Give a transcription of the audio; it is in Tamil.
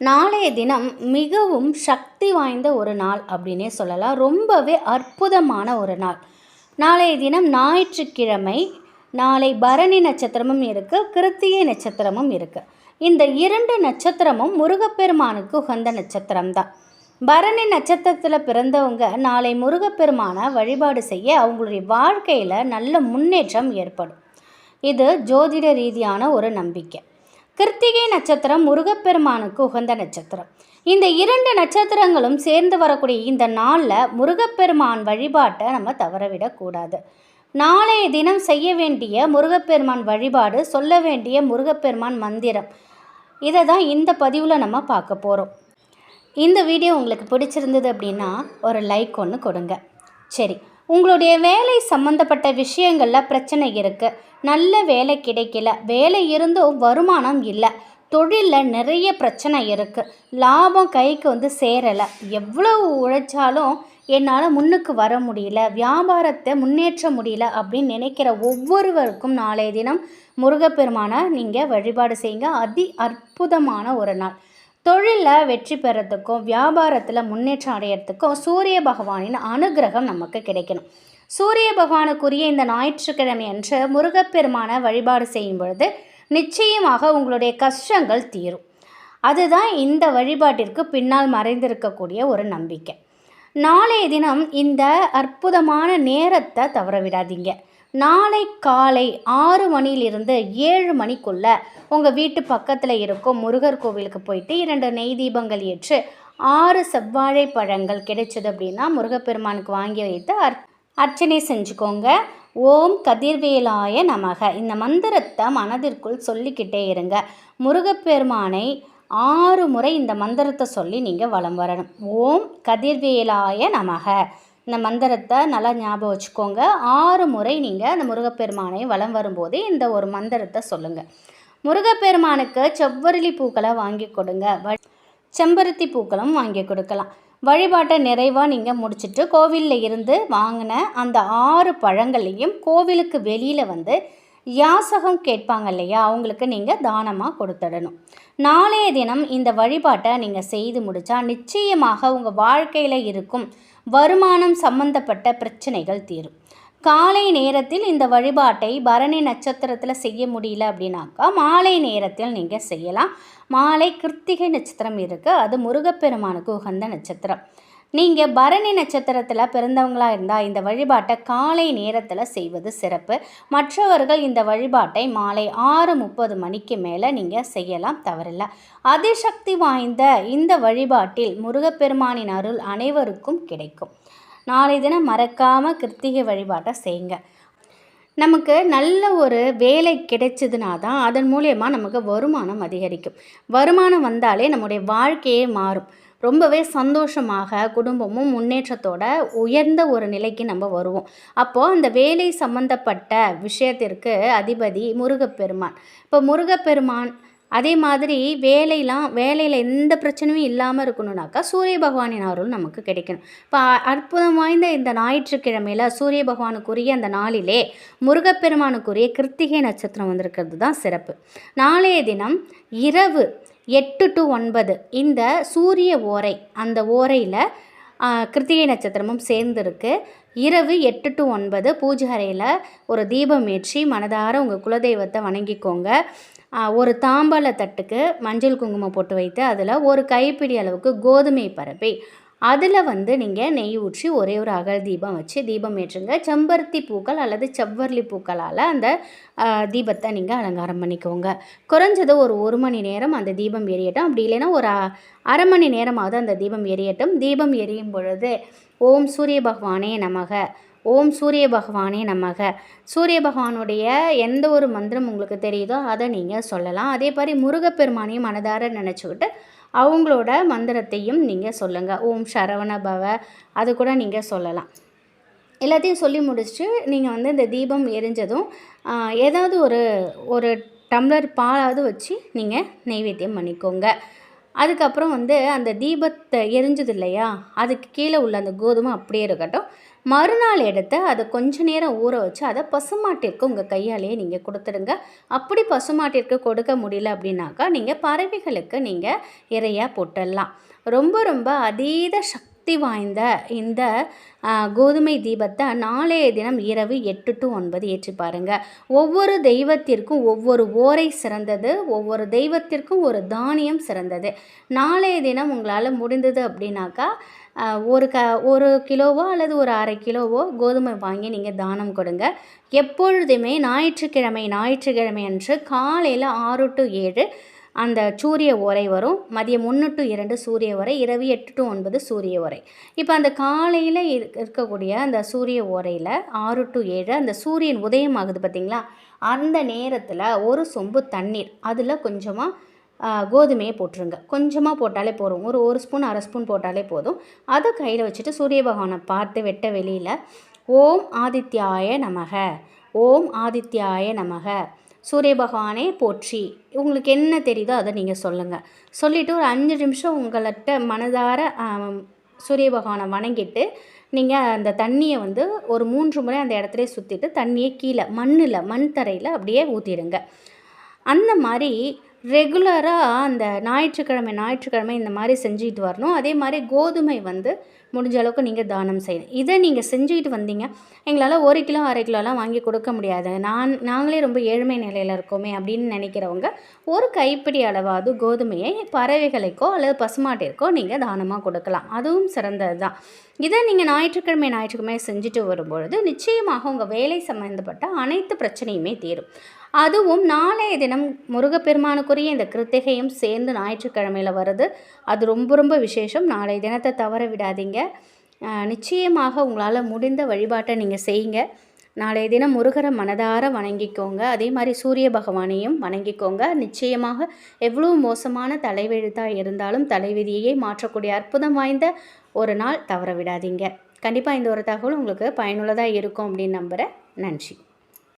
நாளைய தினம் மிகவும் சக்தி வாய்ந்த ஒரு நாள் அப்படின்னே சொல்லலாம். ரொம்பவே அற்புதமான ஒரு நாள். நாளைய தினம் ஞாயிற்றுக்கிழமை நாளை பரணி நட்சத்திரமும் இருக்குது கிருத்திகை நட்சத்திரமும் இருக்குது இந்த இரண்டு நட்சத்திரமும் முருகப்பெருமானுக்கு உகந்த நட்சத்திரம் தான் பரணி நட்சத்திரத்தில் பிறந்தவங்க நாளை முருகப்பெருமானை வழிபாடு செய்ய அவங்களுடைய வாழ்க்கையில் நல்ல முன்னேற்றம் ஏற்படும். இது ஜோதிட ரீதியான ஒரு நம்பிக்கை. கிருத்திகை நட்சத்திரம் முருகப்பெருமானுக்கு உகந்த நட்சத்திரம். இந்த இரண்டு நட்சத்திரங்களும் சேர்ந்து வரக்கூடிய இந்த நாளில் முருகப்பெருமான் வழிபாட்டை நம்ம தவறவிடக்கூடாது நாளைய தினம் செய்ய வேண்டிய முருகப்பெருமான் வழிபாடு சொல்ல வேண்டிய முருகப்பெருமான் மந்திரம் இதை தான் இந்த பதிவில் நம்ம பார்க்க போகிறோம் இந்த வீடியோ உங்களுக்கு பிடிச்சிருந்தது அப்படின்னா ஒரு லைக் ஒன்று கொடுங்க. சரி உங்களுடைய வேலை சம்மந்தப்பட்ட விஷயங்களில் பிரச்சனை இருக்குது நல்ல வேலை கிடைக்கல. வேலை இருந்தும் வருமானம் இல்லை. தொழிலில் நிறைய பிரச்சனை இருக்குது லாபம் கைக்கு வந்து சேரலை. எவ்வளவு உழைச்சாலும் என்னால் முன்னுக்கு வர முடியல. வியாபாரத்தை முன்னேற்ற முடியல அப்படின்னு நினைக்கிற ஒவ்வொருவருக்கும் நாளைய தினம் முருகப்பெருமானை நீங்கள் வழிபாடு செய்யுங்க. அதி அற்புதமான ஒரு நாள். தொழிலில் வெற்றி பெறத்துக்கும் வியாபாரத்தில் முன்னேற்றம் அடையிறதுக்கும் சூரிய பகவானின் அனுகிரகம் நமக்கு கிடைக்கணும். சூரிய பகவானுக்குரிய இந்த ஞாயிற்றுக்கிழமை அன்று முருகப்பெருமான வழிபாடு செய்யும் பொழுது நிச்சயமாக உங்களுடைய கஷ்டங்கள் தீரும். அதுதான் இந்த வழிபாட்டிற்கு பின்னால் மறைந்திருக்கக்கூடிய ஒரு நம்பிக்கை. நாளைய தினம் இந்த அற்புதமான நேரத்தை தவற விடாதீங்க. நாளை காலை ஆறு மணியிலிருந்து ஏழு மணிக்குள்ள உங்கள் வீட்டு பக்கத்தில் இருக்கும் முருகர் கோவிலுக்கு போயிட்டு இரண்டு நெய் தீபங்கள் ஏற்று ஆறு செவ்வாழை பழங்கள் கிடைச்சது அப்படின்னா முருகப்பெருமானுக்கு வாங்கி வைத்து அர் அர்ச்சனை செஞ்சுக்கோங்க. ஓம் கதிர்வேலாய நமக. இந்த மந்திரத்தை மனதிற்குள் சொல்லிக்கிட்டே இருங்க. முருகப்பெருமானை ஆறு முறை இந்த மந்திரத்தை சொல்லி நீங்கள் வலம் வரணும். ஓம் கதிர்வேலாய நமக. இந்த மந்திரத்தை நல்லா ஞாபகம் வச்சுக்கோங்க. ஆறு முறை நீங்கள் அந்த முருகப்பெருமானை வலம் வரும்போது இந்த ஒரு மந்திரத்தை சொல்லுங்கள் முருகப்பெருமானுக்கு செவ்வரளி பூக்களை வாங்கி கொடுங்க. செம்பருத்தி பூக்களும் வாங்கி கொடுக்கலாம். வழிபாட்டை நிறைவாக நீங்கள் முடிச்சுட்டு கோவிலில் இருந்து வாங்கின அந்த ஆறு பழங்களையும் கோவிலுக்கு வெளியில் வந்து யாசகம் கேட்பாங்க இல்லையா? அவங்களுக்கு நீங்கள் தானமாக கொடுத்துடணும். நாளைய தினம் இந்த வழிபாட்டை நீங்கள் செய்து முடித்தா நிச்சயமாக உங்கள் வாழ்க்கையில் இருக்கும் வருமானம் சம்பந்தப்பட்ட பிரச்சனைகள் தீரும். காலை நேரத்தில் இந்த வழிபாட்டை பரணி நட்சத்திரத்தில் செய்ய முடியல அப்படின்னாக்கா மாலை நேரத்தில் நீங்கள் செய்யலாம். மாலை கிருத்திகை நட்சத்திரம் இருக்குது அது முருகப்பெருமானுக்கு உகந்த நட்சத்திரம். நீங்கள் பரணி நட்சத்திரத்தில் பிறந்தவங்களாக இருந்தால் இந்த வழிபாட்டை காலை நேரத்தில் செய்வது சிறப்பு. மற்றவர்கள் இந்த வழிபாட்டை மாலை ஆறு முப்பது மணிக்கு மேலே நீங்கள் செய்யலாம் தவறில்லை. அதிசக்தி வாய்ந்த இந்த வழிபாட்டில் முருகப்பெருமானின் அருள் அனைவருக்கும் கிடைக்கும். நாளை தினம் மறக்காமல் கிருத்திகை வழிபாட்டை செய்யுங்க. நமக்கு நல்ல ஒரு வேலை கிடைச்சதுனா தான் அதன் மூலயமா நமக்கு வருமானம் அதிகரிக்கும். வருமானம் வந்தாலே நம்முடைய வாழ்க்கையே மாறும். ரொம்பவே சந்தோஷமாக குடும்பமும் முன்னேற்றத்தோட உயர்ந்த ஒரு நிலைக்கு நம்ம வருவோம். அப்போது அந்த வேலை சம்பந்தப்பட்ட விஷயத்திற்கு அதிபதி முருகப்பெருமான். இப்போ முருகப்பெருமான் அதே மாதிரி வேலையெல்லாம் வேலையில் எந்த பிரச்சனையும் இல்லாமல் இருக்கணுனாக்கா சூரிய பகவானின் அருள் நமக்கு கிடைக்கணும். இப்போ அற்புதம் வாய்ந்த இந்த ஞாயிற்றுக்கிழமையில் சூரிய பகவானுக்குரிய அந்த நாளிலே முருகப்பெருமானுக்குரிய கிருத்திகை நட்சத்திரம் வந்திருக்கிறது தான் சிறப்பு. நாளைய தினம் இரவு எட்டு டு ஒன்பது. இந்த சூரிய ஓரை அந்த ஓரையில் கிருத்திகை நட்சத்திரமும் சேர்ந்துருக்கு. இரவு எட்டு டு ஒன்பது பூஜை அறையில் ஒரு தீபம் ஏற்றி மனதார உங்கள் குலதெய்வத்தை வணங்கிக்கோங்க. ஒரு தாம்பாள தட்டுக்கு மஞ்சள் குங்குமம் போட்டு வைத்து அதில் ஒரு கைப்பிடி அளவுக்கு கோதுமை பரப்பி அதில் வந்து நீங்கள் நெய் ஊற்றி ஒரே ஒரு அகல் தீபம் வச்சு தீபம் ஏற்றுங்க. செம்பருத்தி பூக்கள் அல்லது செவ்வரளி பூக்களால் அந்த தீபத்தை நீங்கள் அலங்காரம் பண்ணிக்கோங்க. குறைஞ்சது ஒரு ஒரு மணி நேரம் அந்த தீபம் எரியட்டும். அப்படி இல்லைன்னா ஒரு அரை மணி நேரமாவது அந்த தீபம் எரியட்டும். தீபம் எரியும் பொழுது ஓம் சூரிய பகவானே நமக. ஓம் சூரிய பகவானே நமக. சூரிய பகவானுடைய எந்த ஒரு மந்திரம் உங்களுக்கு தெரியுதோ அதை நீங்கள் சொல்லலாம். அதே மாதிரி முருகப்பெருமானையும் மனதார நினச்சிக்கிட்டு அவங்களோட மந்திரத்தையும் நீங்கள் சொல்லுங்கள் ஓம் சரவண பவ. அது கூட நீங்கள் சொல்லலாம். எல்லாத்தையும் சொல்லி முடிச்சுட்டு நீங்கள் வந்து இந்த தீபம் எரிஞ்சதும் ஏதாவது ஒரு ஒரு டம்ளர் பாலாவது வச்சு நீங்கள் நைவேத்தியம் பண்ணிக்கோங்க. அதுக்கப்புறம் வந்து அந்த தீபத்தை எரிஞ்சது இல்லையா? அதுக்கு கீழே உள்ள அந்த கோதுமை அப்படியே இருக்கட்டும். மறுநாள் எடுத்து அதை கொஞ்ச நேரம் ஊற வச்சு அதை பசுமாட்டிற்கு உங்கள் கையாலேயே நீங்கள் கொடுத்துடுங்க. அப்படி பசுமாட்டிற்கு கொடுக்க முடியல அப்படின்னாக்கா நீங்கள் பறவைகளுக்கு நீங்கள் இறையாக போட்டுடலாம். ரொம்ப ரொம்ப அதீத சக்தி சக்தி வாய்ந்த இந்த கோதுமை தீபத்தை நாளைய தினம் இரவு எட்டு டு ஒன்பது ஏற்றி பாருங்க. ஒவ்வொரு தெய்வத்திற்கும் ஒவ்வொரு ஓரை சிறந்தது ஒவ்வொரு தெய்வத்திற்கும் ஒரு தானியம் சிறந்தது. நாளைய தினம் உங்களால் முடிந்தது அப்படின்னாக்கா ஒரு க ஒரு கிலோவோ அல்லது ஒரு அரை கிலோவோ கோதுமை வாங்கி நீங்கள் தானம் கொடுங்க. எப்பொழுதுமே ஞாயிற்றுக்கிழமை ஞாயிற்றுக்கிழமை அன்று காலையில் ஆறு டு ஏழு அந்த சூரிய உரை வரும். மதியம் ஒன்று டு இரண்டு சூரிய உரை இரவு எட்டு டு ஒன்பது சூரிய உரை இப்போ அந்த காலையில் இருக்கக்கூடிய அந்த சூரிய உரையில் ஆறு டு ஏழு அந்த சூரியன் உதயம் ஆகுது பார்த்தீங்களா அந்த நேரத்தில் ஒரு சொம்பு தண்ணீர் அதில் கொஞ்சமாக கோதுமையை போட்டுருங்க. கொஞ்சமாக போட்டாலே போதும். ஒரு ஒரு ஸ்பூன் அரை ஸ்பூன் போட்டாலே போதும். அதை கையில் வச்சுட்டு சூரிய பகவானை பார்த்து வெட்ட வெளியில் ஓம் ஆதித்யாய நமக. ஓம் ஆதித்யாய நமக. சூரிய பகவானே போற்றி. உங்களுக்கு என்ன தெரியுதோ அதை நீங்கள் சொல்லுங்கள் சொல்லிவிட்டு ஒரு அஞ்சு நிமிஷம் உங்கள்கிட்ட மனதார சூரிய பகவானை வணங்கிட்டு நீங்கள் அந்த தண்ணியை வந்து ஒரு மூன்று முறை அந்த இடத்துல சுற்றிட்டு தண்ணியை கீழே மண்ணில் மண் தரையில் அப்படியே ஊற்றிடுங்க அந்த மாதிரி ரெகுலராக அந்த ஞாயிற்றுக்கிழமை ஞாயிற்றுக்கிழமை இந்த மாதிரி செஞ்சுக்கிட்டு வரணும். அதே மாதிரி கோதுமை வந்து முடிஞ்ச அளவுக்கு நீங்கள் தானம் செய்யணும். இதை நீங்கள் செஞ்சுக்கிட்டு வந்தீங்க எங்களால் ஒரு கிலோ அரை கிலோலாம் வாங்கி கொடுக்க முடியாது. நான் நாங்களே ரொம்ப ஏழ்மை நிலையில் இருக்கோமே அப்படின்னு நினைக்கிறவங்க ஒரு கைப்பிடி அளவாவது கோதுமையை பறவைகளுக்கோ அல்லது பசுமாட்டிற்கோ நீங்கள் தானமாக கொடுக்கலாம். அதுவும் சிறந்தது தான். இதை நீங்கள் ஞாயிற்றுக்கிழமை ஞாயிற்றுக்கிழமை செஞ்சுட்டு வரும்பொழுது நிச்சயமாக உங்கள் வேலை சம்மந்தப்பட்ட அனைத்து பிரச்சனையுமே தீரும். அதுவும் நாளைய தினம் முருகப்பெருமானுக்குரிய இந்த கிருத்திகையும் சேர்ந்து ஞாயிற்றுக்கிழமையில் வருது. அது ரொம்ப ரொம்ப விசேஷம். நாளைய தினத்தை தவற விடாதீங்க. நிச்சயமாக உங்களால் முடிந்த வழிபாட்டை நீங்கள் செய்யுங்க. நாளைய தினம் முருகரை மனதார வணங்கிக்கோங்க. அதே மாதிரி சூரிய பகவானையும் வணங்கிக்கோங்க. நிச்சயமாக எவ்வளோ மோசமான தலைவெழுத்தாக இருந்தாலும் தலைவிதியை மாற்றக்கூடிய அற்புதம் வாய்ந்த ஒரு நாள் தவற விடாதீங்க. கண்டிப்பாக இந்த ஒரு தகவல் உங்களுக்கு பயனுள்ளதாக இருக்கும் அப்படின்னு நம்புகிறேன் நன்றி.